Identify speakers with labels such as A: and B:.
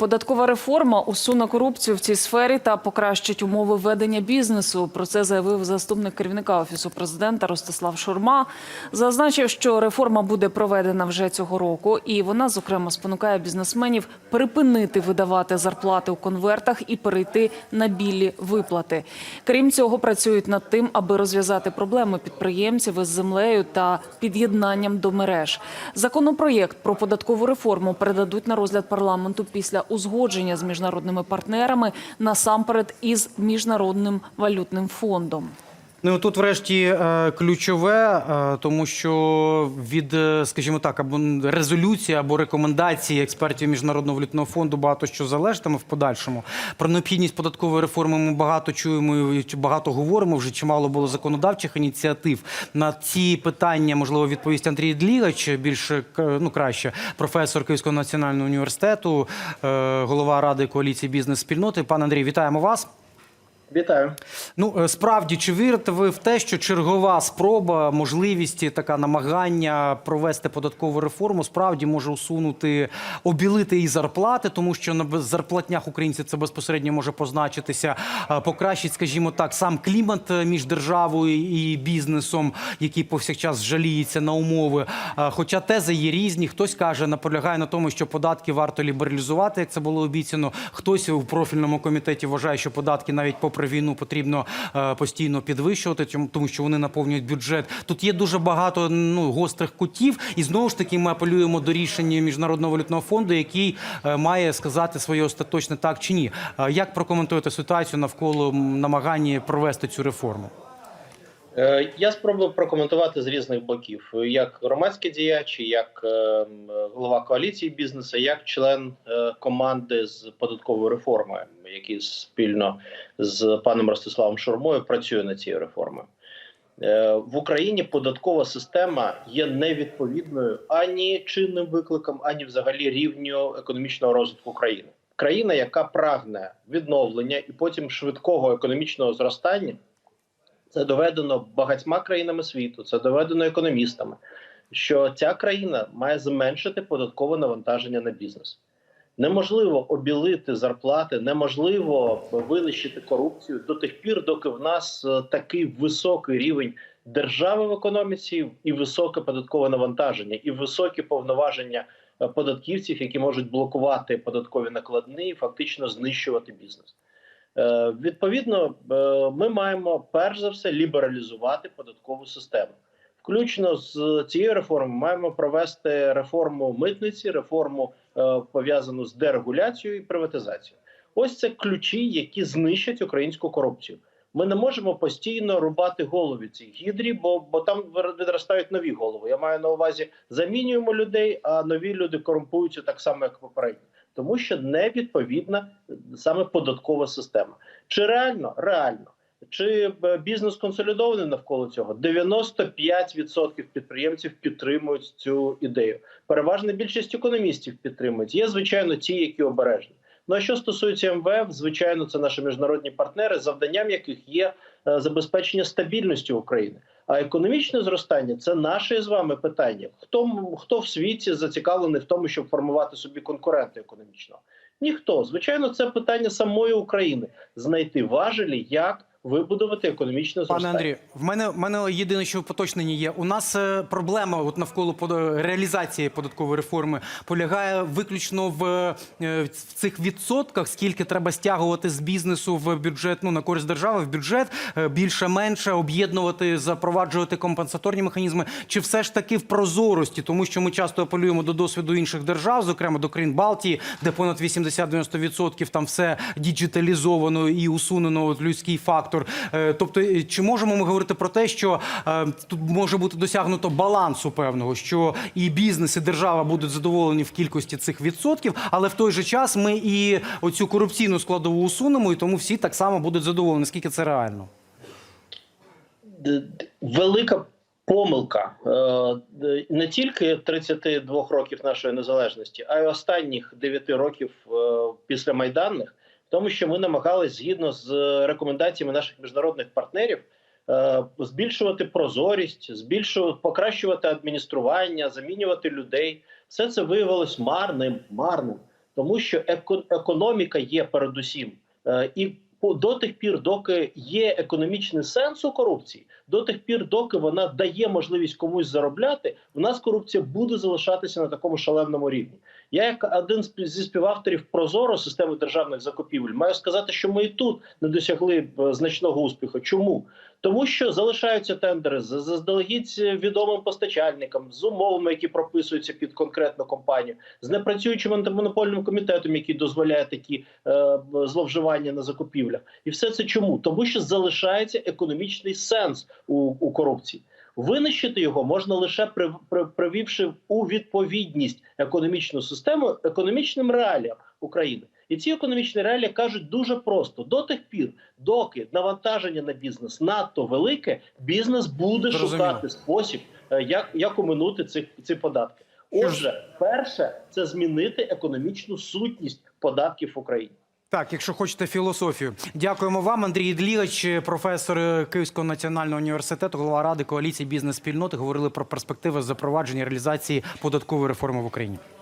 A: Податкова реформа усуне корупцію в цій сфері та покращить умови ведення бізнесу. Про це заявив заступник керівника офісу президента Ростислав Шурма. Зазначив, що реформа буде проведена вже цього року, і вона, зокрема, спонукає бізнесменів припинити видавати зарплати у конвертах і перейти на білі виплати. Крім цього, працюють над тим, аби розв'язати проблеми підприємців із землею та під'єднанням до мереж. Законопроєкт про податкову реформу передадуть на розгляд парламенту після узгодження з міжнародними партнерами насамперед із міжнародним валютним фондом.
B: Ну тут, врешті, е, ключове, е, тому що від, е, скажімо так, або резолюції або рекомендації експертів міжнародного валютного фонду багато що залежатиме в подальшому. Про необхідність податкової реформи ми багато чуємо і багато говоримо. Вже чимало було законодавчих ініціатив. На ці питання можливо відповість Андрій Длігач, більш е, ну краще, професор Київського національного університету, голова ради коаліції бізнес-спільноти. Пане Андрій, вітаємо вас.
C: Вітаю.
B: Ну е, справді чи вірите ви в те, що чергова спроба, можливість така намагання провести податкову реформу справді може усунути, обілити і зарплати, тому що на зарплатнях українців це безпосередньо може позначитися, е, покращить, скажімо так, сам клімат е, між державою і бізнесом, який повсякчас жаліється на умови. Хоча тези є різні, хтось каже, наполягає на тому, що податки варто лібералізувати, як це було обіцяно. Хтось у профільному комітеті вважає, що податки навіть попри війну потрібно е, постійно підвищувати, тому що вони наповнюють бюджет. Тут є дуже багато ну гострих кутів, і знову ж таки ми апелюємо до рішення міжнародного валютного фонду, який е, має сказати своє остаточне так чи ні. Е, Як прокоментуєте ситуацію навколо намагання провести цю реформу?
C: Е, Я спробую прокоментувати з різних боків: як громадський діяч, як е, голова коаліції бізнесу, як член е, команди з податкової реформи, який спільно з паном Ростиславом Шурмою працює над цією реформою. В Україні податкова система є невідповідною ані чинним викликам, ані взагалі рівню економічного розвитку країни. Країна, яка прагне відновлення і потім швидкого економічного зростання. Це доведено багатьма країнами світу, це доведено економістами, що ця країна має зменшити податкове навантаження на бізнес. Неможливо обілити зарплати, неможливо винищити корупцію до тих пір, доки в нас е, такий високий рівень держави в економіці і високе податкове навантаження, і високі повноваження е, податківців, які можуть блокувати податкові накладні і фактично знищувати бізнес. Е, Відповідно, е, ми маємо перш за все лібералізувати податкову систему. Включно з цією реформою маємо провести реформу митниці, реформу е, пов'язану з дерегуляцією і приватизацією. Ось це ключі, які знищать українську корупцію. Ми не можемо постійно рубати голови цій гідрі, бо, бо там відростають нові голови. Я маю на увазі замінюємо людей, а нові люди корумпуються так само, як попередні, тому що не відповідна саме податкова система. Чи реально? Реально. Чи е, бізнес консолідований навколо цього? 95% підприємців підтримують цю ідею. Переважна більшість економістів підтримують. Є звичайно ті, які обережні. Ну а що стосується МВФ, звичайно, це наші міжнародні партнери, завданням яких є е, забезпечення стабільності України. А економічне зростання це наше з вами питання. Хто хто в світі зацікавлений в тому, щоб формувати собі конкурента економічного? Ніхто. Звичайно, це питання самої України знайти важелі, як вибудувати економічне зростання.
B: Пане Андрію, в мене в мене єдине, що уточнення є. У нас е, проблема от навколо реалізації податкової реформи полягає виключно в, е, в цих відсотках, скільки треба стягувати з бізнесу в бюджет, ну на користь держави в бюджет е, більше менше об'єднувати, запроваджувати компенсаторні механізми. Чи все ж таки в прозорості, тому що ми часто апелюємо до досвіду інших держав, зокрема до країн Балтії, де понад 80-90% там все діджиталізовано і усунено людський фактор. Е, Тобто, чи можемо ми говорити про те, що е, тут може бути досягнуто балансу певного, що і бізнес, і держава будуть задоволені в кількості цих відсотків, але в той же час ми і оцю корупційну складову усунемо, і тому всі так само будуть задоволені. Наскільки це реально?
C: Велика помилка е, не тільки 32 років нашої незалежності, а й останніх 9 років після майданних, тому, що ми намагались згідно з рекомендаціями наших міжнародних партнерів. е, Збільшувати прозорість, збільшувати, покращувати адміністрування, замінювати людей. Все це виявилось марним, марним. тому що еко- економіка є передусім. Е, І до тих пір, доки є економічний сенс у корупції, до тих пір, доки вона дає можливість комусь заробляти, у нас корупція буде залишатися на такому шаленому рівні. Я, як один зі співавторів Прозоро системи державних закупівель, маю сказати, що ми і тут не досягли е, значного успіху. Чому? Тому що залишаються тендери заздалегідь відомим постачальникам, з умовами, які прописуються під конкретну компанію, з непрацюючим антимонопольним комітетом, який дозволяє такі е, зловживання на закупівлях. І все це чому? Тому що залишається економічний сенс у, у корупції. Винищити його можна лише при, при, привівши у відповідність економічну систему економічним реаліям України. І ці економічні реалії кажуть дуже просто: до тих пір, доки навантаження на бізнес надто велике, бізнес буде
B: Зрозуміло.
C: шукати спосіб, е, як, як оминути ці, ці податки. Отже, перше це змінити економічну сутність податків в Україні.
B: Так, якщо хочете філософію, дякуємо вам, Андрій Ідлігач, професор Київського національного університету, голова ради коаліції бізнес-спільноти. Говорили про перспективи запровадження реалізації податкової реформи в Україні.